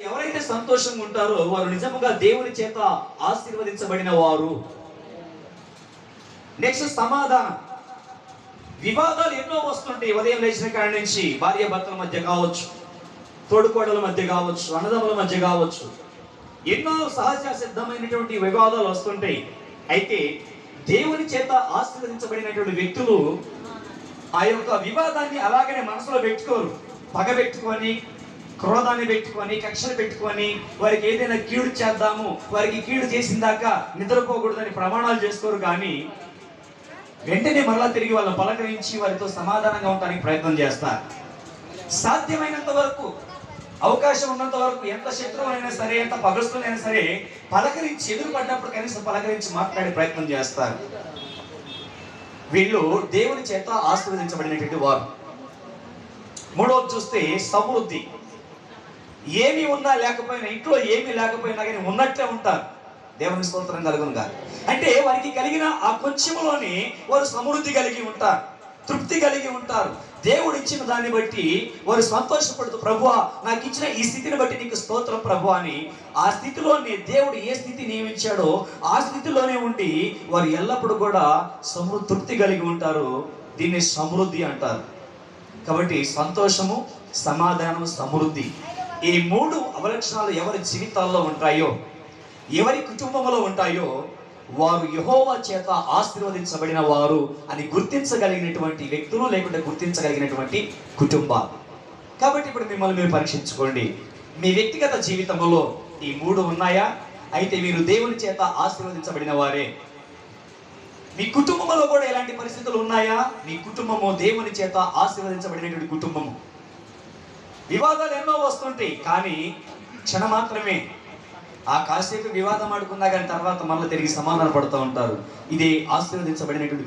ఎవరైతే సంతోషంగా ఉంటారో వారు నిజముగా దేవుని చేత ఆశీర్వదించబడిన వారు. నెక్స్ట్ సమాధానం. వివాదాలు ఎన్నో వస్తుంటాయి ఉదయం లేచిన కాడి నుంచి. భార్య భర్తల మధ్య కావచ్చు తోడుకోడల మధ్య కావచ్చు అన్నదమ్ముల మధ్య కావచ్చు. ఎన్నో సహజ సిద్ధమైనటువంటి వివాదాలు వస్తుంటాయి. అయితే దేవుని చేత ఆశీర్వదించబడినటువంటి వ్యక్తులు ఆ యొక్క వివాదాన్ని అలాగనే మనసులో పెట్టుకోరు. పగ పెట్టుకొని క్రోధాన్ని పెట్టుకొని కక్షలు పెట్టుకొని వారికి ఏదైనా కీడు చేద్దాము వారికి కీడు చేసిన దాకా నిద్రపోకూడదని ప్రమాణాలు చేసుకోరు కానీ వెంటనే మరలా తిరిగి వాళ్ళని పలకరించి వారితో సమాధానంగా ఉండడానికి ప్రయత్నం చేస్తారు. సాధ్యమైనంత వరకు అవకాశం ఉన్నంత వరకు ఎంత శత్రువులైనా సరే ఎంత పగస్తులైనా సరే పలకరించి ఎదురు పడ్డప్పుడు కనీసం పలకరించి మాట్లాడే ప్రయత్నం చేస్తారు. వీళ్ళు దేవుని చేత ఆశీర్వదించబడినటువంటి వారు. మూడవది చూస్తే సమృద్ధి. ఏమి ఉన్నా లేకపోయినా ఇంట్లో ఏమి లేకపోయినా కానీ ఉన్నట్లే ఉంటారు. దేవుని స్తోత్రం కలుగునుగా అంటే వారికి కలిగిన ఆ కొంచెంలోని వారు సమృద్ధి కలిగి ఉంటారు తృప్తి కలిగి ఉంటారు. దేవుడు ఇచ్చిన దాన్ని బట్టి వారు సంతోషపడుతూ ప్రభు నాకు ఇచ్చిన ఈ స్థితిని బట్టి నీకు స్తోత్రం ప్రభు అని ఆ స్థితిలోనే దేవుడు ఏ స్థితి నియమించాడో ఆ స్థితిలోనే ఉండి వారు ఎల్లప్పుడూ కూడా సమృ తృప్తి కలిగి ఉంటారు. దీన్ని సమృద్ధి అంటారు. కాబట్టి సంతోషము సమాధానం సమృద్ధి. ఈ మూడు అవలక్షణాలు ఎవరి జీవితాల్లో ఉంటాయో ఎవరి కుటుంబంలో ఉంటాయో వారు యహోవా చేత ఆశీర్వదించబడిన వారు అని గుర్తించగలిగినటువంటి వ్యక్తులు లేకుంటే గుర్తించగలిగినటువంటి కుటుంబాలు. కాబట్టి ఇప్పుడు మిమ్మల్ని మీరు పరీక్షించుకోండి. మీ వ్యక్తిగత జీవితంలో ఈ మూడు ఉన్నాయా? అయితే మీరు దేవుని చేత ఆశీర్వదించబడిన వారే. మీ కుటుంబంలో కూడా ఎలాంటి పరిస్థితులు ఉన్నాయా? మీ కుటుంబము దేవుని చేత ఆశీర్వదించబడినటువంటి కుటుంబము. వివాదాలు ఎన్నో వస్తుంటాయి కానీ క్షణ మాత్రమే. ఆ కాసేపు వివాదం ఆడుకున్నా కానీ తర్వాత మళ్ళీ తిరిగి సమాధాన పడుతూ ఉంటారు. ఇది ఆశీర్వదించబడినటువంటి